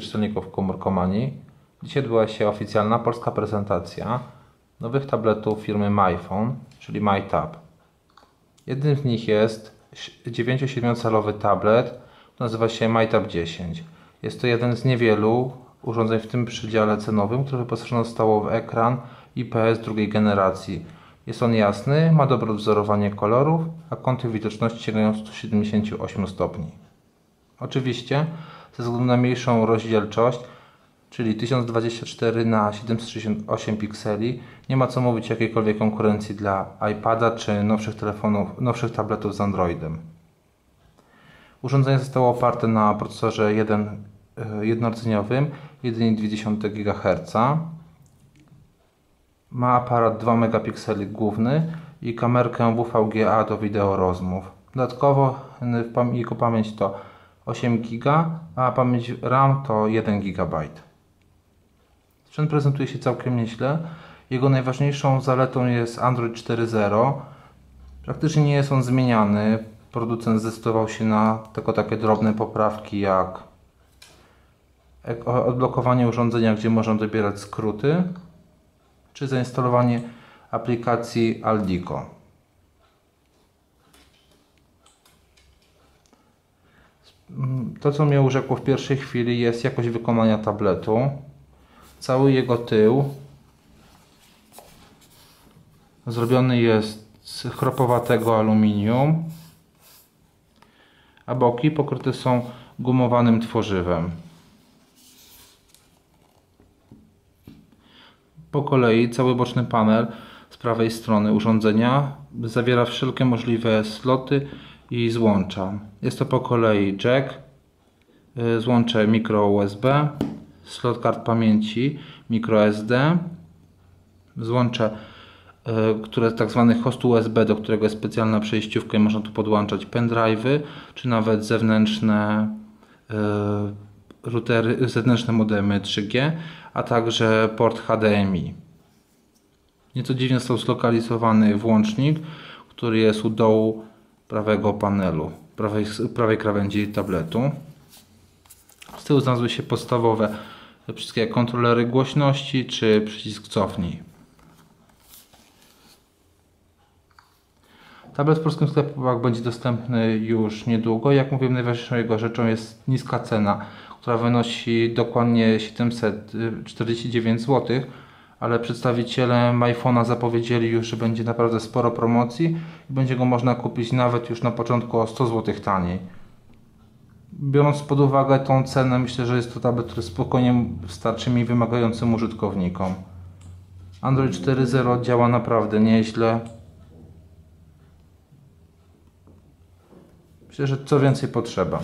czytelników komórkomanii. Dzisiaj odbyła się oficjalna polska prezentacja nowych tabletów firmy MyPhone, czyli MyTab. Jednym z nich jest 9-7-calowy tablet, nazywa się MyTab 10. Jest to jeden z niewielu urządzeń w tym przedziale cenowym, które wyposażone zostało w ekran IPS drugiej generacji. Jest on jasny, ma dobre wzorowanie kolorów, a kąty widoczności sięgają 178 stopni. Oczywiście, ze względu na mniejszą rozdzielczość, czyli 1024 na 768 pikseli, nie ma co mówić jakiejkolwiek konkurencji dla iPada czy nowszych telefonów, nowszych tabletów z Androidem. Urządzenie zostało oparte na procesorze 1, e, jednordzeniowym 1,2 GHz. Ma aparat 2 megapikseli główny i kamerkę WVGA do wideo rozmów. Dodatkowo jego pamięć to 8 GB, a pamięć RAM to 1 GB. Sprzęt prezentuje się całkiem nieźle. Jego najważniejszą zaletą jest Android 4.0. Praktycznie nie jest on zmieniany. Producent zdecydował się na tylko takie drobne poprawki jak odblokowanie urządzenia, gdzie można dobierać skróty, czy zainstalowanie aplikacji Aldico. To, co mnie urzekło w pierwszej chwili, jest jakość wykonania tabletu. Cały jego tył zrobiony jest z chropowatego aluminium, a boki pokryte są gumowanym tworzywem. Po kolei cały boczny panel z prawej strony urządzenia zawiera wszelkie możliwe sloty i złącza. Jest to po kolei jack, y, złącze micro USB, slot kart pamięci microSD, złącze, y, które tak host USB, do którego jest specjalna przejściówka i można tu podłączać pendrive'y, czy nawet zewnętrzne y, routery, zewnętrzne modemy 3G, a także port HDMI. Nieco dziwnie został zlokalizowany włącznik, który jest u dołu prawego panelu, prawej, prawej krawędzi tabletu. Z tyłu znalazły się podstawowe wszystkie kontrolery głośności czy przycisk cofnij. Tablet w polskim sklepach będzie dostępny już niedługo. Jak mówiłem, najważniejszą jego rzeczą jest niska cena, która wynosi dokładnie 749 zł ale przedstawiciele iPhone'a zapowiedzieli już, że będzie naprawdę sporo promocji i będzie go można kupić nawet już na początku o 100 zł taniej. Biorąc pod uwagę tą cenę, myślę, że jest to tablet, który spokojnie starczy mi wymagającym użytkownikom. Android 4.0 działa naprawdę nieźle. Myślę, że co więcej potrzeba.